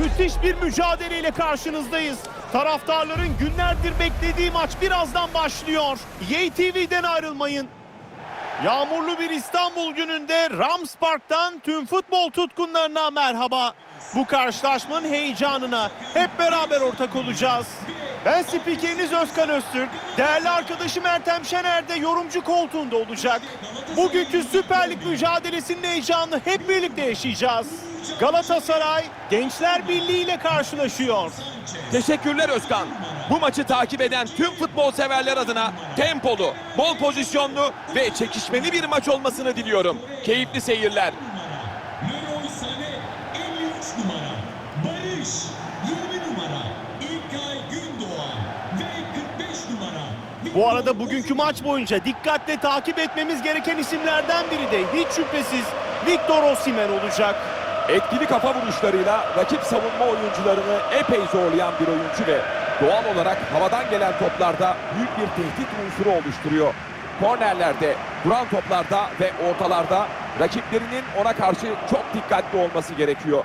Müthiş bir mücadeleyle karşınızdayız. Taraftarların günlerdir beklediği maç birazdan başlıyor. YTV'den ayrılmayın. Yağmurlu bir İstanbul gününde Rams Park'tan tüm futbol tutkunlarına merhaba. Bu karşılaşmanın heyecanına hep beraber ortak olacağız. Ben spikeriniz Özkan Öztürk. Değerli arkadaşım Ertem Şener de yorumcu koltuğunda olacak. Bugünkü Süper Lig mücadelesinin heyecanını hep birlikte yaşayacağız. Galatasaray Gençler Birliği ile karşılaşıyor. Teşekkürler Özkan. Bu maçı takip eden tüm futbol severler adına tempolu, bol pozisyonlu ve çekişmeli bir maç olmasını diliyorum. Keyifli seyirler. Leroy Sané 53 numara. Barış 20 numara. İlkay Gündoğan ve 45 numara. Bu arada bugünkü maç boyunca dikkatle takip etmemiz gereken isimlerden biri de hiç şüphesiz Victor Osimhen olacak. Etkili kafa vuruşlarıyla rakip savunma oyuncularını epey zorlayan bir oyuncu ve doğal olarak havadan gelen toplarda büyük bir tehdit unsuru oluşturuyor. Kornerlerde, duran toplarda ve ortalarda rakiplerinin ona karşı çok dikkatli olması gerekiyor.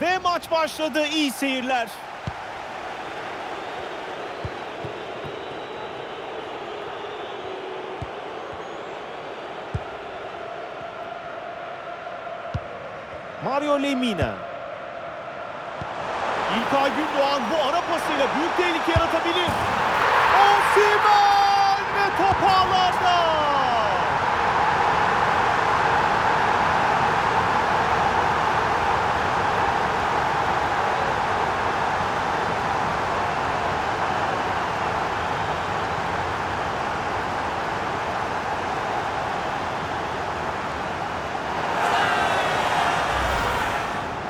Ve maç başladı. İyi seyirler. Mario Lemina. İlkay Gündoğan bu ara pasıyla büyük tehlike yaratabilir. Osimhen ve top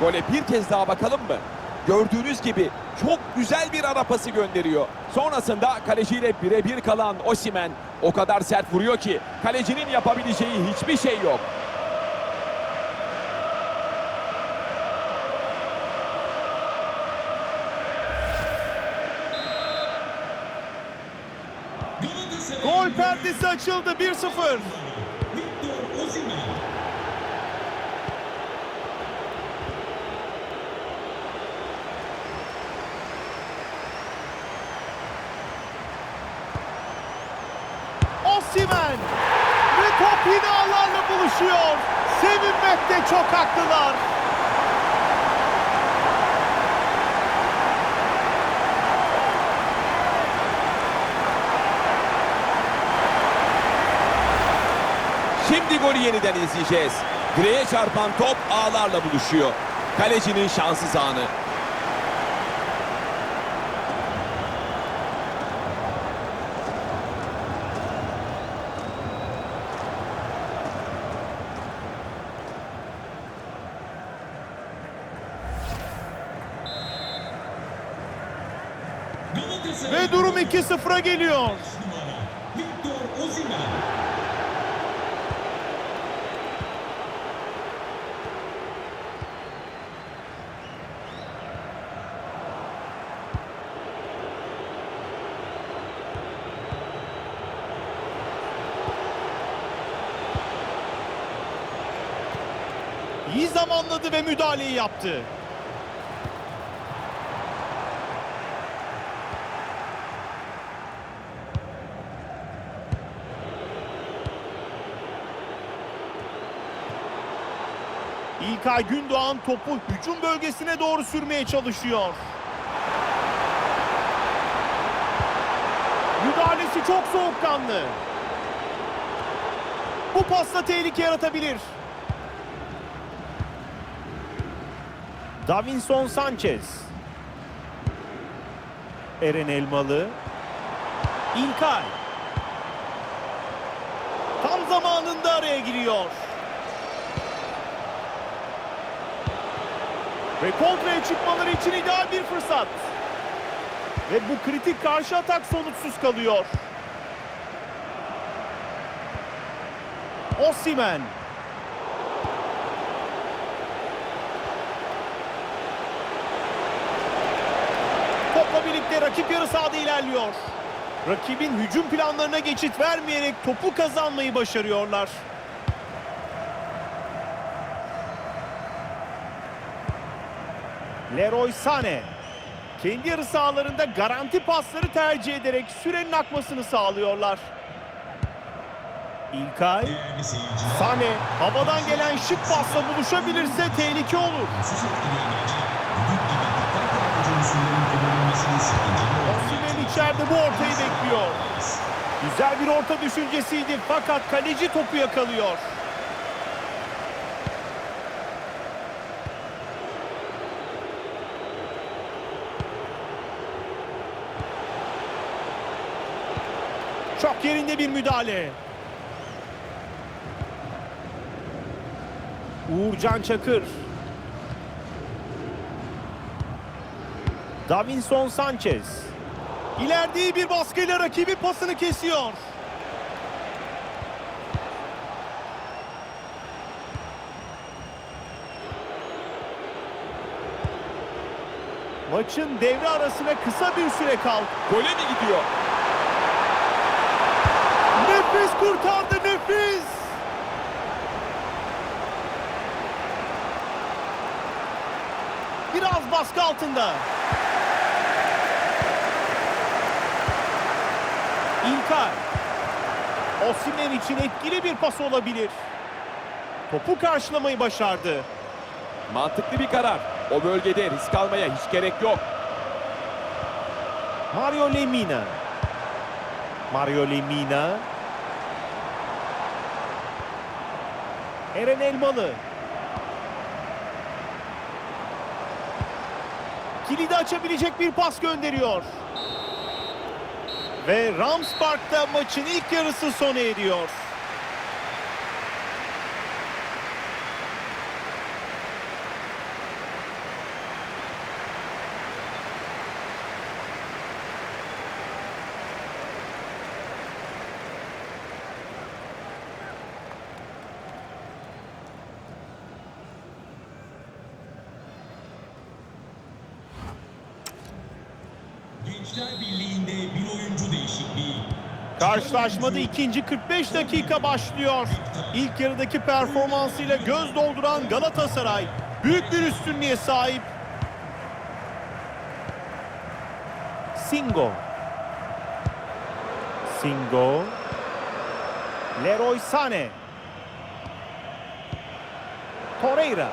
Gole bir kez daha bakalım mı? Gördüğünüz gibi çok güzel bir ara pası gönderiyor. Sonrasında kaleciyle birebir kalan Osimen o kadar sert vuruyor ki kalecinin yapabileceği hiçbir şey yok. Gol perdesi açıldı 1-0. Victor Osimhen. Osimhen ağlarla buluşuyor. Sevinmekte çok haklılar. Şimdi golü yeniden izleyeceğiz. Direğe çarpan top ağlarla buluşuyor. Kalecinin şanssız anı. Galatasaray Ve durum 2-0'a geliyor. İyi zamanladı ve müdahaleyi yaptı. İlkay Gündoğan topu hücum bölgesine doğru sürmeye çalışıyor. Müdahalesi çok soğukkanlı. Bu pasta tehlike yaratabilir. Davinson Sanchez. Eren Elmalı. İlkay. Tam zamanında araya giriyor. Ve kontraya çıkmaları için ideal bir fırsat. Ve bu kritik karşı atak sonuçsuz kalıyor. Osimhen. Topla birlikte rakip yarı sahada ilerliyor. Rakibin hücum planlarına geçit vermeyerek topu kazanmayı başarıyorlar. Leroy Sané kendi yarı sahalarında garanti pasları tercih ederek sürenin akmasını sağlıyorlar. İlkay, Sané havadan gelen şık pasla buluşabilirse tehlike olur. Osimhen içeride bu ortayı bekliyor. Güzel bir orta düşüncesiydi fakat kaleci topu yakalıyor. Çok yerinde bir müdahale. Uğurcan Çakır. Davinson Sanchez. İleride bir baskıyla rakibi pasını kesiyor. Maçın devre arasına kısa bir süre kaldı. Gole mi gidiyor? Nefis kurtardı nefis. Biraz baskı altında. İlkay. Osimhen için etkili bir pas olabilir. Topu karşılamayı başardı. Mantıklı bir karar. O bölgede risk almaya hiç gerek yok. Mario Lemina. Mario Lemina. Eren Elmalı. Kilidi açabilecek bir pas gönderiyor. Ve Rams Park'ta maçın ilk yarısı sona eriyor. Karşılaşmada ikinci 45 dakika başlıyor. İlk yarıdaki performansıyla göz dolduran Galatasaray büyük bir üstünlüğe sahip. Singo. Singo. Leroy Sané. Torreira.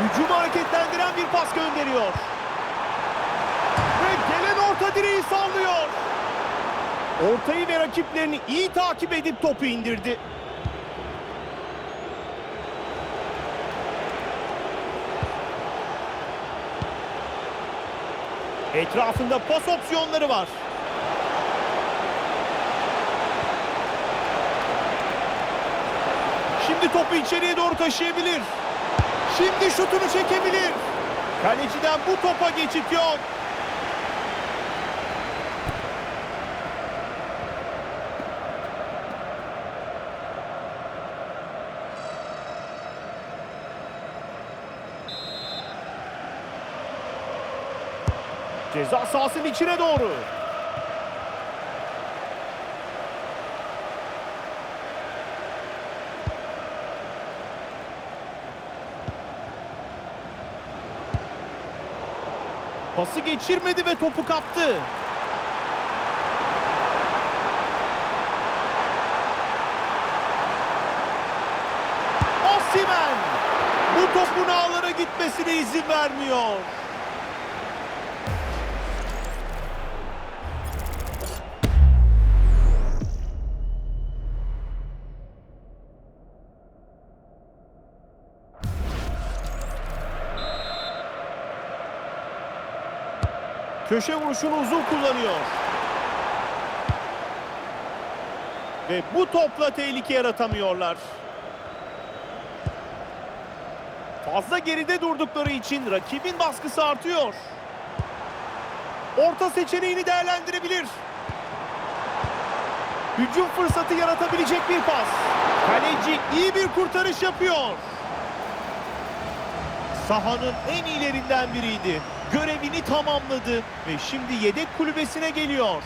Hücumu hareketlendiren bir pas gönderiyor. Orta direği sallıyor. Ortayı ve rakiplerini iyi takip edip topu indirdi. Etrafında pas opsiyonları var. Şimdi topu içeriye doğru taşıyabilir. Şimdi şutunu çekebilir. Kaleciden bu topa geçit yok. Ceza sahasının içine doğru. Pası geçirmedi ve topu kaptı. Osimhen dönmesine izin vermiyor. Köşe vuruşunu uzun kullanıyor. Ve bu topla tehlike yaratamıyorlar. Fazla geride durdukları için rakibin baskısı artıyor. Orta seçeneğini değerlendirebilir. Hücum fırsatı yaratabilecek bir pas. Kaleci iyi bir kurtarış yapıyor. Sahanın en iyilerinden biriydi. Görevini tamamladı ve şimdi yedek kulübesine geliyor.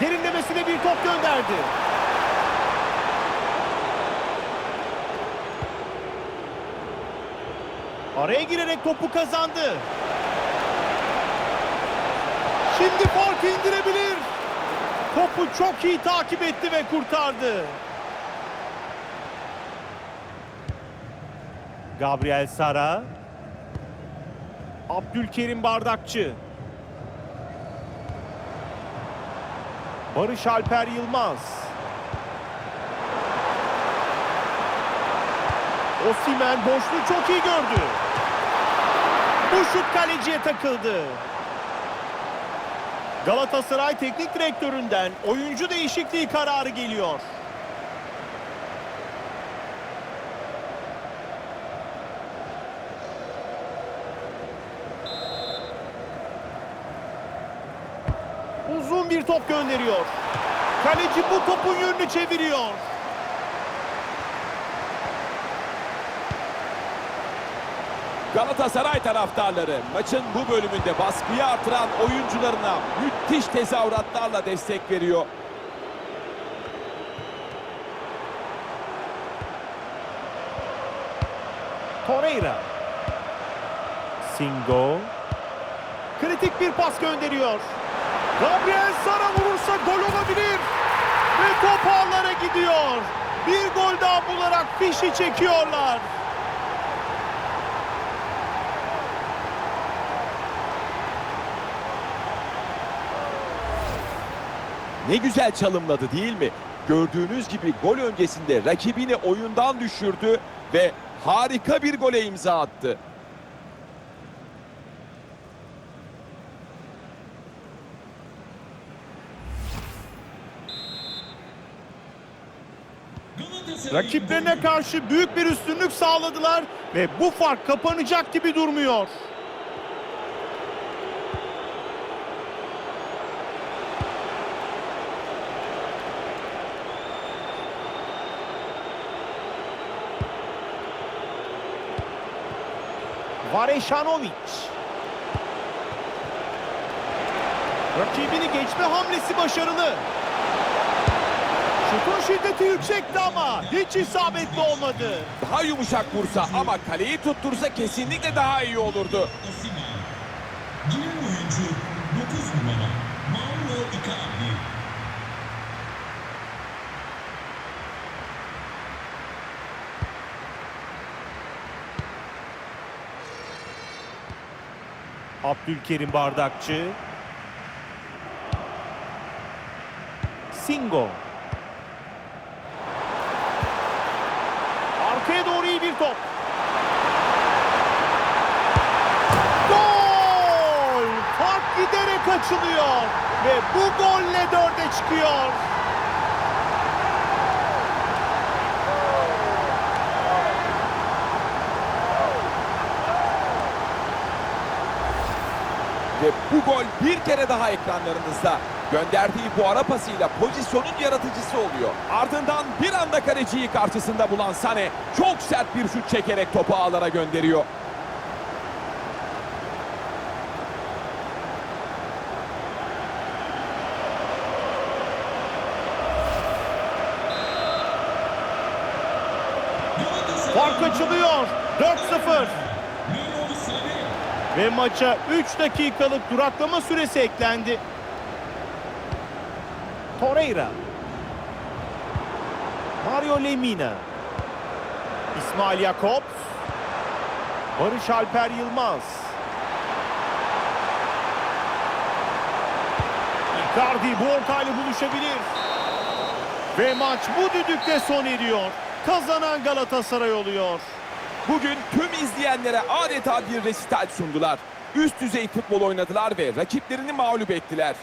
Derinlemesine bir top gönderdi. Araya girerek topu kazandı. Şimdi farkı indirebilir. Topu çok iyi takip etti ve kurtardı. Gabriel Sara. Abdülkerim Bardakçı. Barış Alper Yılmaz. Osimhen boşluğu çok iyi gördü. Bu şut kaleciye takıldı. Galatasaray Teknik Direktöründen oyuncu değişikliği kararı geliyor. Uzun bir top gönderiyor. Kaleci bu topun yönünü çeviriyor. Galatasaray taraftarları maçın bu bölümünde baskıyı artıran oyuncularına müthiş tezahüratlarla destek veriyor. Torreira. Singo. Kritik bir pas gönderiyor. Gabriel Sara vurursa gol olabilir. Ve top ağlara gidiyor. Bir gol daha bularak fişi çekiyorlar. Ne güzel çalımladı değil mi? Gördüğünüz gibi gol öncesinde rakibini oyundan düşürdü ve harika bir gole imza attı. Rakiplerine karşı büyük bir üstünlük sağladılar ve bu fark kapanacak gibi durmuyor. Vareşanovic. Rakibini geçme hamlesi başarılı. Şutun şiddeti yüksekti ama hiç isabetli olmadı. Daha yumuşak vursa ama kaleyi tuttursa kesinlikle daha iyi olurdu. Osimhen. Giren oyuncu 9 numara Mauro Icardi. Abdülkerim Bardakçı. Singo. Bir top. Gol! Fark giderek açılıyor. Ve bu golle dörde çıkıyor. Ve bu gol bir kere daha ekranlarınızda. Gönderdiği bu ara pasıyla pozisyonun yaratıcısı oluyor. Ardından bir anda kaleciyi karşısında bulan Sane çok sert bir şut çekerek topu ağlara gönderiyor. Fark açılıyor. 4-0. Leroy Sané. Ve maça 3 dakikalık duraklama süresi eklendi. Torreira. Mario Lemina. İsmail Yakup. Barış Alper Yılmaz. Icardi bu ortayla buluşabilir. Ve maç bu düdükte son ediyor. Kazanan Galatasaray oluyor. Bugün tüm izleyenlere adeta bir resital sundular. Üst düzey futbol oynadılar ve rakiplerini mağlup ettiler.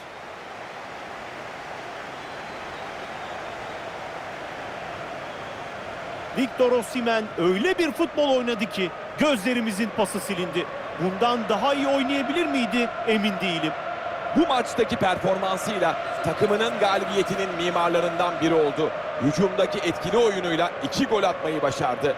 Victor Osimhen öyle bir futbol oynadı ki gözlerimizin pası silindi. Bundan daha iyi oynayabilir miydi emin değilim. Bu maçtaki performansıyla takımının galibiyetinin mimarlarından biri oldu. Hücumdaki etkili oyunuyla iki gol atmayı başardı.